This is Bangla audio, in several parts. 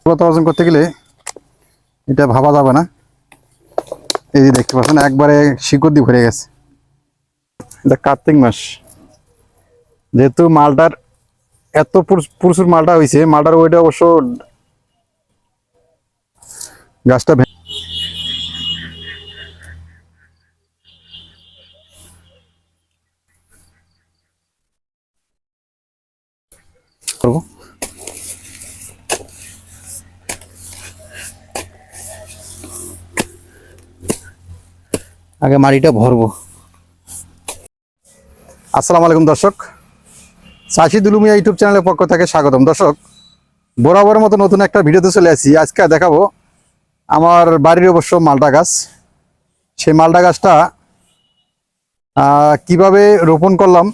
সফলতা অর্জন করতে গেলে এটা ভাবা যাবে না। এই যে দেখতে পাচ্ছেন, একবারে শিকড় দিয়ে ভরে গেছে। এটা কার্তিক মাস। যেহেতু মালটার এত প্রচ- প্রচুর মালটা হয়েছে, মালটার ওইটা অবশ্য গাছটা আগে মাটিটা ভরবো। আসসালামু আলাইকুম দর্শক। চাষি দুলুমিয়া ইউটিউব চ্যানেলের পক্ষ থেকে স্বাগতম। দর্শক বরাবরের মতো নতুন একটা ভিডিওতে চলে আসি। আজকে দেখাবো আমার বাড়ির অবশ্য মালটা গাছ। সেই মালটা গাছটা কীভাবে রোপণ করলাম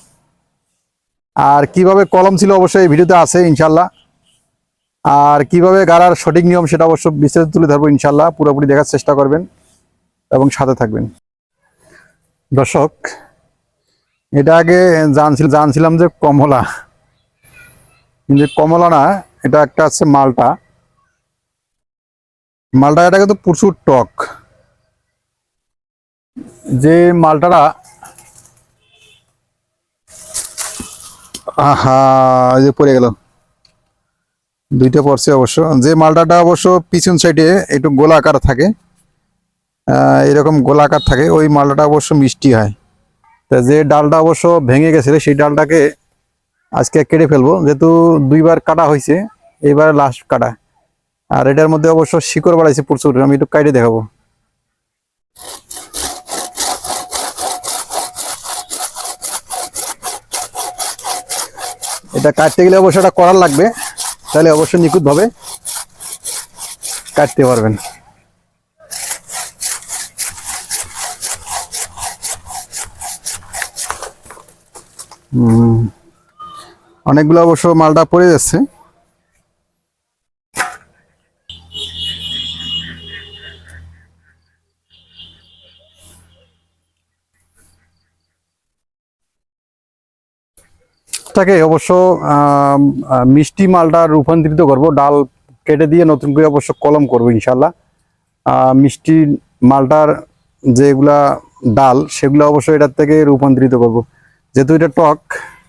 আর কীভাবে কলম ছিল অবশ্যই এই ভিডিওতে আছে ইনশাল্লাহ আর কীভাবে গাড়ার সঠিক নিয়ম সেটা অবশ্য বিস্তারিত তুলে ধরবো ইনশাল্লাহ পুরোপুরি দেখার চেষ্টা করবেন এবং সাথে থাকবেন। দর্শক এটা আগে জানছিল জানছিলাম যে কমলা। কিন্তু কমলা না এটা একটা আছে মালটা। মালটা এটা কিন্তু প্রচুর টক। যে মালটাটা আহা যে পড়ে গেল। দুইটা পড়ছে অবশ্য। যে মালটাটা অবশ্য পিছন সাইডে একটু গোলাকার থাকে। আহ, এরকম গোলাকার থাকে, ওই মালটা অবশ্য মিষ্টি হয়। তা যে ডালটা অবশ্য ভেঙে গেছিল, সেই ডালটাকে আজকে কেটে ফেলব। যেহেতু দুইবার কাটা হয়েছে, এইবার লাস্ট কাটা। আর এটার মধ্যে অবশ্য শিকড় বাড়াইছে প্রচুর, আমি একটু কাটে দেখাবো। এটা কাটতে গেলে অবশ্য এটা করার লাগবে, তাহলে অবশ্যই নিখুঁতভাবে কাটতে পারবেন। অনেকগুলো অবশ্য মালটা পড়ে যাচ্ছে। অবশ্য মিষ্টি মালটা রূপান্তরিত করব। ডাল কেটে দিয়ে নতুন করে অবশ্য কলম করব ইনশাল্লাহ মিষ্টি মালটার যেগুলা ডাল, সেগুলো অবশ্য এটার থেকে রূপান্তরিত করব। যেহেতু এটা টক,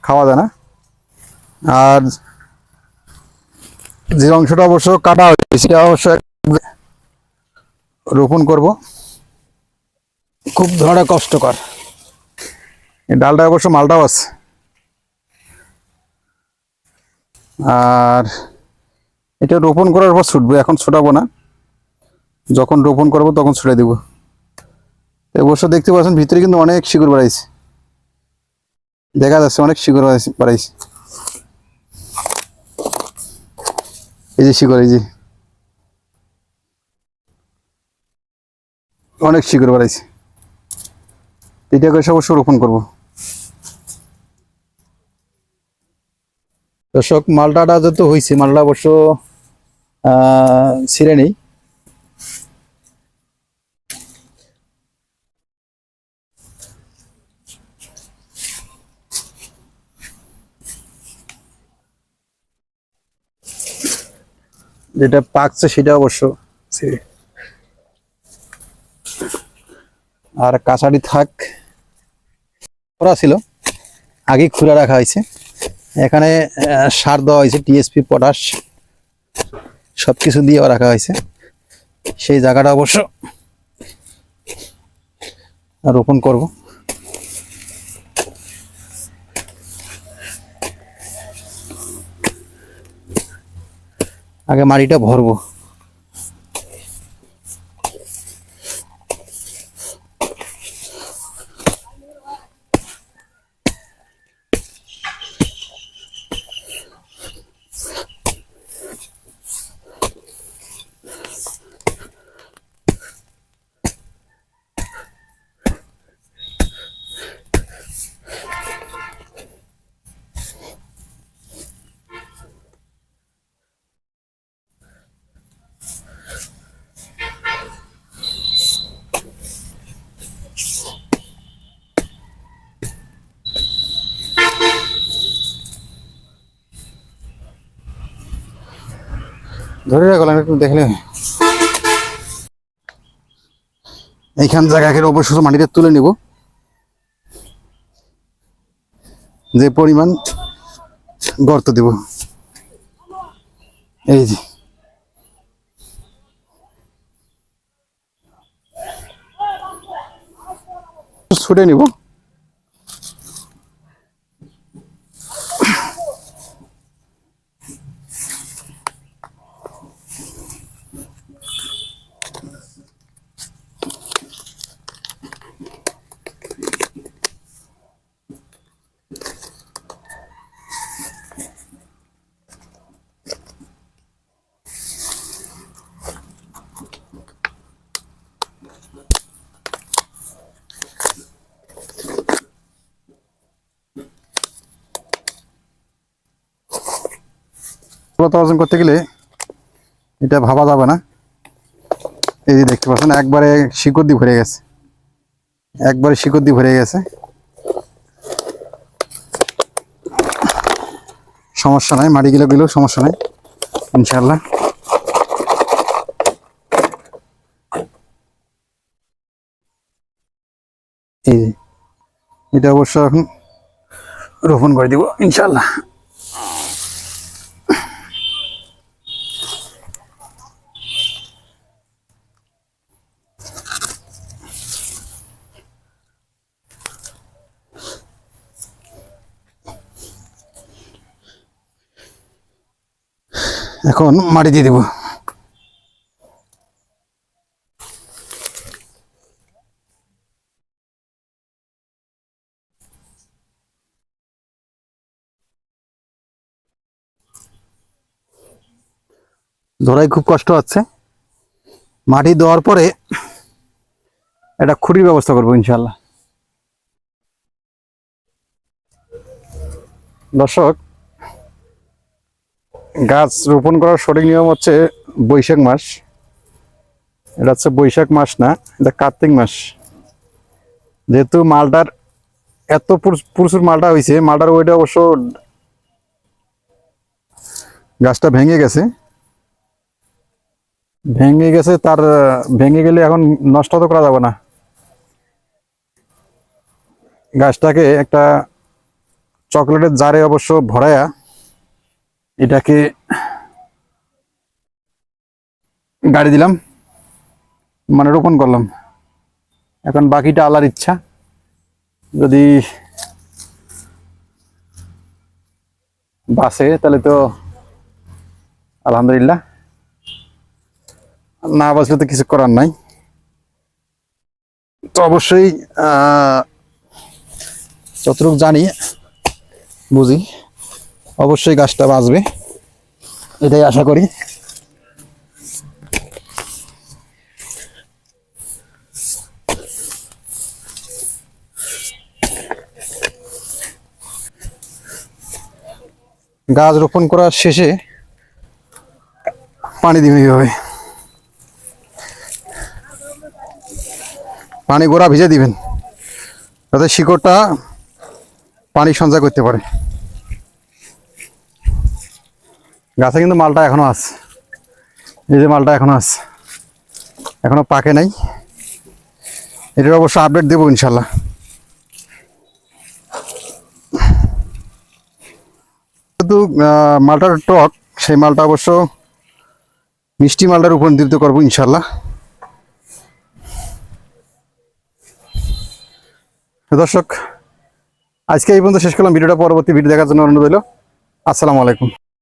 খাওয়া যায় না। আর যে অংশটা অবশ্য কাটা হয়েছে সেটা অবশ্য রোপণ করব। খুব ধরা কষ্টকর। ডালটা অবশ্য মালটাও আছে। আর এটা রোপণ করার পর ছুটবো, এখন ছুটাবো না। যখন রোপণ করব তখন ছুটে দেবো। অবশ্য দেখতে পাচ্ছেন, ভিতরে কিন্তু অনেক শিকড় বাড়াইছে। দেখা যাচ্ছে, অনেক শিকড় বাড়াইছে এই যে শিকড়, এই যে। অনেক শিকড় বাড়াইছে। এটাকে অবশ্য রোপণ করব। দর্শক, মালটাটা যত হয়েছে মালটা অবশ্য ছিঁড়ে নেই। যেটা পাকছে সেটা অবশ্য আর কাঁচাটি থাক। করা ছিল। আগে খুঁড়া রাখা হয়েছে। এখানে সার দেওয়া হয়েছে টিএসপি পটাশ সব কিছু দিয়ে রাখা হয়েছে। সেই জায়গাটা অবশ্য রোপণ করব। আগে মাড়িটা ভরবো। ধরে রাখলাম একটু দেখলে এইখান জায়গাকে অবশ্য মাটিতে তুলে নিব। যে পরিমাণ গর্ত দেব। এই যে। ছুটে নিব। পুরো অর্জন করতে গেলে এটা ভাবা যাবে না। এই যে দেখতে পাচ্ছেন, একবারে শিকড় দিয়ে ভরে গেছে। একবারে শিকড় দিয়ে ভরে গেছে। সমস্যা নাই মাটি গেলে গেলেও সমস্যা নাই ইনশাল্লাহ এটা অবশ্য এখন রোপণ করে দিব ইনশাল্লাহ এখন মাটি দিয়ে দেব। ধরাই খুব কষ্ট হচ্ছে। মাটি দেওয়ার পরে এটা খুঁটির ব্যবস্থা করব ইনশাল্লাহ দর্শক গাছ রোপণ করার সঠিক নিয়ম হচ্ছে বৈশাখ মাস। এটা হচ্ছে বৈশাখ মাস না, এটা কার্তিক মাস। যেহেতু মালটার এত প্রচুর মালটা হয়েছে মালটার ওইটা অবশ্য গাছটা ভেঙে গেছে। ভেঙে গেছে তার, ভেঙে গেলে এখন নষ্ট তো করা যাবে না। গাছটাকে একটা চকলেটের জারে অবশ্য ভরায়া এটাকে গাড়ি দিলাম মানে রোপণ করলাম। এখন বাকিটা আলার ইচ্ছা। যদি বাসে, তাহলে তো আলহামদুলিল্লাহ। না বাসলে তো কিছু করার নাই। তো অবশ্যই যতটুকু জানি, বুঝি। অবশ্যই গাছটা বাঁচবে। এটাই আশা করি। গাছ রোপণ করার শেষে পানি দিবে এইভাবে পানি গোড়া ভিজে দিবেন, যাতে শিকড়টা পানি সঞ্চয় করতে পারে। গাছে কিন্তু মালটা এখনও আছে। এই যে মালটা এখনও আছে। এখনও পাকে নাই। এটার অবশ্য আপডেট দেবো ইনশাল্লাহ। আহ, মালটার টক সেই মালটা অবশ্য মিষ্টি মালটার উপর রূপান্তরিত করব ইনশাল্লাহ। দর্শক আজকে এই পর্যন্ত শেষ করলাম। ভিডিওটা পরবর্তী ভিডিও দেখার জন্য অনুরোধ রইল। আসসালামু আলাইকুম।